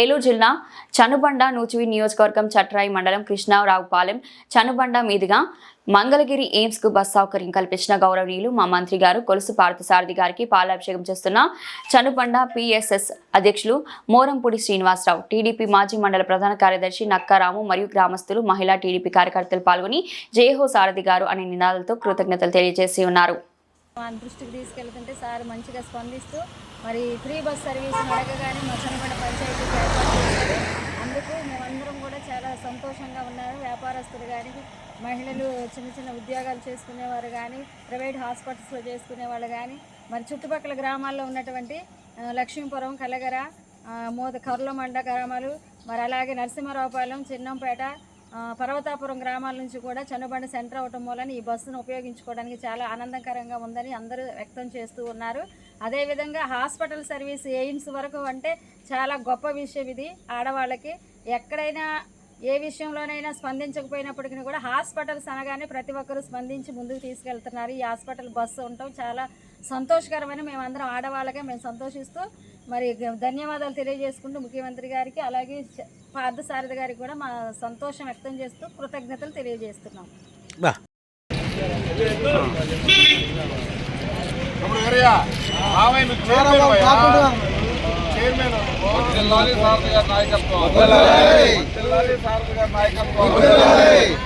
ఏలూరు జిల్లా చనుబండ నూచివి నియోజకవర్గం చట్రాయి మండలం కృష్ణారావుపాలెం చనుబండ మీదుగా మంగళగిరి ఎయిమ్స్కు బస్ సౌకర్యం కల్పించిన గౌరవనీయులు మా మంత్రి గారు కొలుసు పార్థసారథి గారికి పాలాభిషేకం చేస్తున్న చనుబండ పిఎస్ఎస్ అధ్యక్షులు మోరంపూడి శ్రీనివాసరావు టీడీపీ మాజీ మండల ప్రధాన కార్యదర్శి నక్కారాము మరియు గ్రామస్తులు మహిళా టీడీపీ కార్యకర్తలు పాల్గొని జయహో సారథి గారు అనే నినాదాలతో కృతజ్ఞతలు తెలియజేసి ఉన్నారు. మా దృష్టికి తీసుకెళ్తుంటే సార్ మంచిగా స్పందిస్తూ మరి ఫ్రీ బస్ సర్వీస్ అడగగానే మా చనిపడ పంచాయతీకి ఏర్పాటు చేశారు. అందుకు మేమందరం కూడా చాలా సంతోషంగా ఉన్నారు. వ్యాపారస్తులు కానీ మహిళలు చిన్న చిన్న ఉద్యోగాలు చేసుకునేవారు కానీ ప్రైవేట్ హాస్పిటల్స్లో చేసుకునేవాళ్ళు కానీ మరి చుట్టుపక్కల గ్రామాల్లో ఉన్నటువంటి లక్ష్మీపురం కలగర మోద కర్ల మండ గ్రామాలు మరి అలాగే నరసింహరావుపాలెం చిన్నంపేట పర్వతాపురం గ్రామాల నుంచి కూడా చనుబండ సెంటర్ అవటం వలన ఈ బస్సును ఉపయోగించుకోవడానికి చాలా ఆనందకరంగా ఉందని అందరూ వ్యక్తం చేస్తూ ఉన్నారు. అదేవిధంగా హాస్పిటల్ సర్వీస్ ఎయిమ్స్ వరకు అంటే చాలా గొప్ప విషయం ఇది. ఆడవాళ్ళకి ఎక్కడైనా ఏ విషయంలోనైనా స్పందించకపోయినప్పటికీ కూడా హాస్పిటల్స్ అనగానే ప్రతి ఒక్కరూ స్పందించి ముందుకు తీసుకెళ్తున్నారు. ఈ హాస్పిటల్ బస్సు ఉండటం చాలా సంతోషకరమని మేమందరం ఆడవాళ్ళకే మేము సంతోషిస్తూ మరి ధన్యవాదాలు తెలియజేసుకుంటూ ముఖ్యమంత్రి గారికి అలాగే పార్థసారథి గారికి కూడా మా సంతోషం వ్యక్తం చేస్తూ కృతజ్ఞతలు తెలియజేస్తున్నాం సారథి గారి నాయకత్వం జిల్లాలి సారథి గారి నాయకత్వం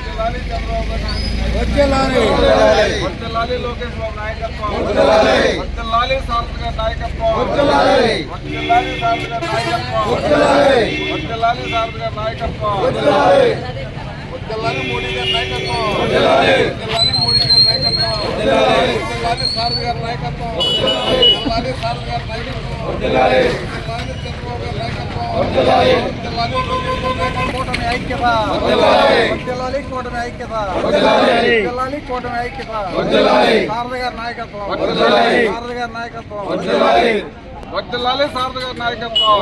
జిల్లాలి చంద్రబాబు గారి నాయకత్వం జిల్లాలి లోకేష్ బాబు నాయకత్వం జిల్లాలి సారథి గారి నాయకత్వం జిల్లాలి సారథి గారి నాయకత్వం జిల్లాలి సారథి గారి నాయకత్వం జిల్లాలి మోడీ గారి నాయకత్వం జిల్లాలి మోడీ గారి నాయకత్వం జిల్లాలి సారథి గారి నాయకత్వం జిల్లాలి సారథి గారి నాయకత్వం జిల్లాలి చంద్రబాబు గారి నాయకత్వం జిల్లాలి లోకేష్ బాబు నాయకత్వం కూటమి ఐక్యత. కూటమి ఐక్యత కూటమి ఐక్యత. సారథి గారి నాయకత్వం. సారథి గారి నాయకత్వం. వర్దిల్లాలి సారథి గారి నాయకత్వం.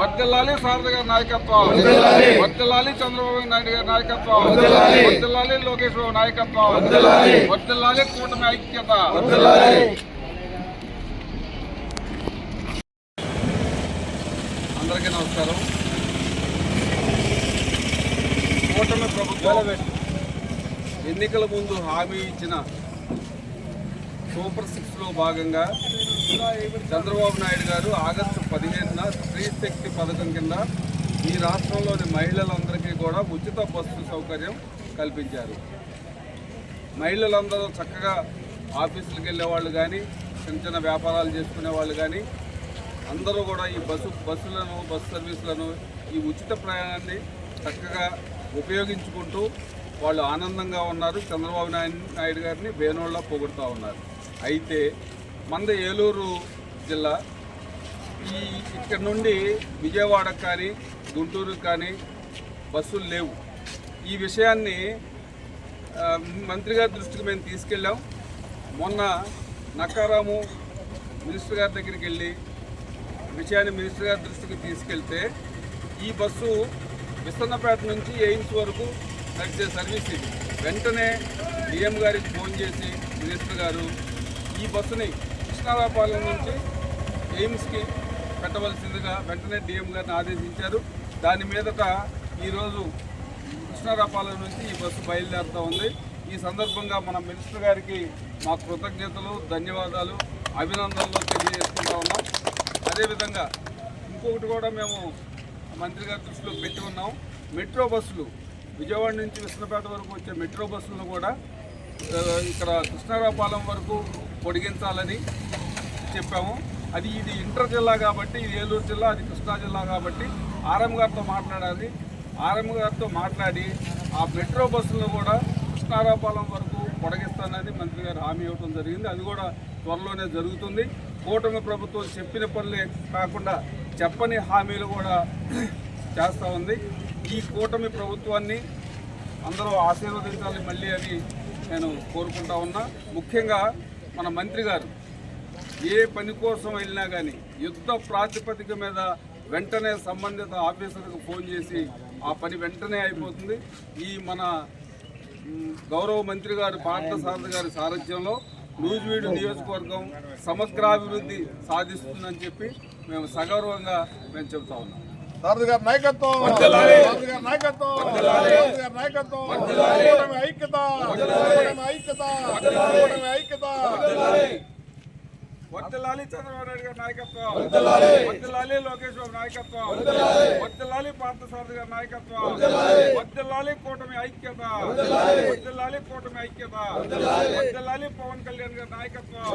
వర్దిల్లాలి సారథి గారి నాయకత్వం. వర్దిల్లాలి చంద్రబాబు నాయుడు గారి నాయకత్వం. వర్దిల్లాలి లోకేష్ బాబు నాయకత్వం. వర్దిల్లాలి కూటమి ఐక్యత. నమస్కారం. కూటమి ప్రభుత్వం ఎన్నికల ముందు హామీ ఇచ్చిన సూపర్ సిక్స్లో భాగంగా చంద్రబాబు నాయుడు గారు ఆగస్టు పదిహేనున స్త్రీ శక్తి పథకం కింద ఈ రాష్ట్రంలోని మహిళలందరికీ కూడా ఉచిత బస్సు సౌకర్యం కల్పించారు. మహిళలందరూ చక్కగా ఆఫీసులకు వెళ్ళే వాళ్ళు కానీ చిన్న చిన్న వ్యాపారాలు చేసుకునే వాళ్ళు కానీ అందరూ కూడా ఈ బస్సు బస్సులను బస్సు సర్వీసులను ఈ ఉచిత ప్రయాణాన్ని చక్కగా ఉపయోగించుకుంటూ వాళ్ళు ఆనందంగా ఉన్నారు. చంద్రబాబు నాయుడు నాయుడు గారిని వేణోళ్ళ పొగుడుతూ ఉన్నారు. అయితే మంద ఏలూరు జిల్లా ఈ ఇక్కడ నుండి విజయవాడకు కానీ గుంటూరుకు కానీ బస్సులు లేవు. ఈ విషయాన్ని మంత్రి గారి దృష్టికి మేము తీసుకెళ్ళాం. మొన్న నక్కారాము మినిస్టర్ గారి దగ్గరికి వెళ్ళి విషయాన్ని మినిస్టర్ గారి దృష్టికి తీసుకెళ్తే ఈ బస్సు విస్తన్నపేట నుంచి ఎయిమ్స్ వరకు నడిచే సర్వీస్ ఇది. వెంటనే డిఎం గారికి ఫోన్ చేసి మినిస్టర్ గారు ఈ బస్సుని కృష్ణారాపాలెం నుంచి ఎయిమ్స్కి పెట్టవలసిందిగా వెంటనే డిఎం గారిని ఆదేశించారు. దాని మీదట ఈరోజు కృష్ణారాపాలెం నుంచి ఈ బస్సు బయలుదేరుతూ ఉంది. ఈ సందర్భంగా మన మినిస్టర్ గారికి మా కృతజ్ఞతలు ధన్యవాదాలు అభినందనలు తెలియజేసుకుంటా ఉన్నాం. అదేవిధంగా ఇంకొకటి కూడా మేము మంత్రి గారి దృష్టిలో పెట్టి ఉన్నాం. మెట్రో బస్సులు విజయవాడ నుంచి విష్ణుపేట వరకు వచ్చే మెట్రో బస్సులను కూడా ఇక్కడ కృష్ణారాపాలెం వరకు పొడిగించాలని చెప్పాము. అది ఇది ఇంటర్ జిల్లా కాబట్టి ఇది ఏలూరు జిల్లా అది కృష్ణా జిల్లా కాబట్టి ఆర్ఎం గారితో మాట్లాడాలి. ఆర్ఎం గారితో మాట్లాడి ఆ మెట్రో బస్సులను కూడా కృష్ణారాపాలెం వరకు పొడగిస్తానని మంత్రి గారు హామీ ఇవ్వడం జరిగింది. అది కూడా త్వరలోనే జరుగుతుంది. కూటమి ప్రభుత్వం చెప్పిన పనులే కాకుండా చెప్పని హామీలు కూడా చేస్తూ ఉంది. ఈ కూటమి ప్రభుత్వాన్ని అందరూ ఆశీర్వదించాలి మళ్ళీ అని నేను కోరుకుంటా ఉన్నా. ముఖ్యంగా మన మంత్రి గారు ఏ పని కోసం వెళ్ళినా కానీ యుద్ధ ప్రాతిపదిక మీద వెంటనే సంబంధిత ఆఫీసర్కు ఫోన్ చేసి ఆ పని వెంటనే అయిపోతుంది. ఈ మన గౌరవ మంత్రి గారు పార్థసారథి గారి సారథ్యంలో నూజివీడు నియోజకవర్గం సమగ్రాభివృద్ధి సాధిస్తుందని చెప్పి మేము సగౌరవంగా మేము చెబుతా ఉన్నాం. సారథి గారి నాయకత్వం సారథి గారి నాయకత్వం సారథి గారి నాయకత్వం కూటమి ఐక్యత ఐక్యత ఐక్యత. వర్తిల్లాలి చంద్రబాబు నాయుడు గారి నాయకత్వం. వర్తిల్లాలి లోకేష్ బాబు నాయకత్వం. వర్తిల్లాలి పార్థసారథి గారి నాయకత్వం. వర్తిల్లాలి కూటమి ఐక్యత. వర్తిల్లాలి కూటమి ఐక్యత. వర్తిల్లాలి పవన్ కళ్యాణ్ గారి నాయకత్వం.